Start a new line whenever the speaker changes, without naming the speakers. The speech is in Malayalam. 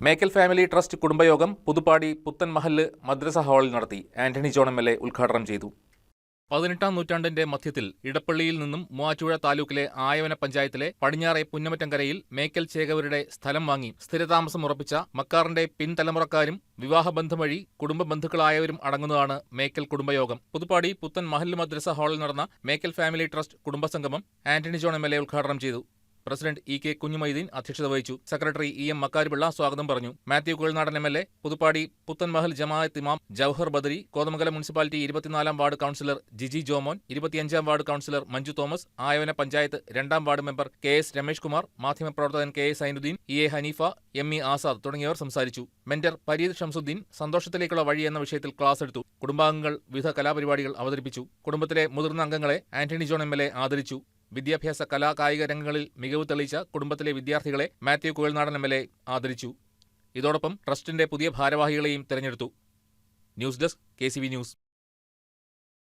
മേക്കൽ ഫാമിലി ട്രസ്റ്റ് കുടുംബയോഗം പുതുപ്പാടി പുത്തൻ മഹല്ല് മദ്രസ ഹാളിൽ നടത്തി Antony John M L A ഉദ്ഘാടനം ചെയ്തു. പതിനെട്ടാം നൂറ്റാണ്ടിന്റെ മധ്യത്തിൽ ഇടപ്പള്ളിയിൽ നിന്നും മൂവാറ്റുപുഴ താലൂക്കിലെ ആയവന പഞ്ചായത്തിലെ പടിഞ്ഞാറെ പുന്നമറ്റംകരയിൽ മേക്കൽ ചേകവരുടെ സ്ഥലം വാങ്ങി സ്ഥിരതാമസം ഉറപ്പിച്ച മക്കാറിന്റെ പിൻതലമുറക്കാരും വിവാഹബന്ധം വഴി കുടുംബ ബന്ധുക്കളായവരും അടങ്ങുന്നതാണ് മേക്കൽ കുടുംബയോഗം. പുതുപ്പാടി പുത്തൻ മഹൽ മദ്രസ ഹാളിൽ നടന്ന മേക്കൽ ഫാമിലി ട്രസ്റ്റ് കുടുംബസംഗമം ആന്റണി ജോൺ എ ഉദ്ഘാടനം ചെയ്തു. പ്രസിഡന്റ് ഇ കെ കുഞ്ഞുമൈദീൻ അധ്യക്ഷത വഹിച്ചു. സെക്രട്ടറി ഇ എം മക്കാരിപിള്ള സ്വാഗതം പറഞ്ഞു. Mathew Kuzhalnadan M L A Puthuppady Puthanmahal ജമാഅത്ത് ഇമാം ജവഹർ ബദരി കോതമംഗലം മുനിസിപ്പാലിറ്റി ഇരുപത്തിനാലാം വാർഡ് കൌൺസിലർ ജിജി ജോമോൻ ഇരുപത്തിയഞ്ചാം വാർഡ് കൌൺസിലർ മഞ്ജു തോമസ് ആയവന പഞ്ചായത്ത് രണ്ടാം ward member K S Ramesh Kumar മാധ്യമപ്രവർത്തകൻ K S Sainuddin E A Haneefa M E Azad തുടങ്ങിയവർ സംസാരിച്ചു. മെന്റർ പരീദ് ഷംസുദ്ദീൻ സന്തോഷത്തിലേക്കുള്ള വഴി എന്ന വിഷയത്തിൽ ക്ലാസ് എടുത്തു. കുടുംബാംഗങ്ങൾ വിവിധ കലാപരിപാടികൾ അവതരിപ്പിച്ചു. കുടുംബത്തിലെ മുതിർന്ന അംഗങ്ങളെ ആന്റണി ജോൺ എം എ ആദരിച്ചു. വിദ്യാഭ്യാസ കലാ കായിക രംഗങ്ങളിൽ മികവ് തെളിയിച്ച കുടുംബത്തിലെ വിദ്യാർത്ഥികളെ Mathew Kuzhalnadan M L A ആദരിച്ചു. ഇതോടൊപ്പം ട്രസ്റ്റിന്റെ പുതിയ ഭാരവാഹികളെയും തെരഞ്ഞെടുത്തു. News desk K news.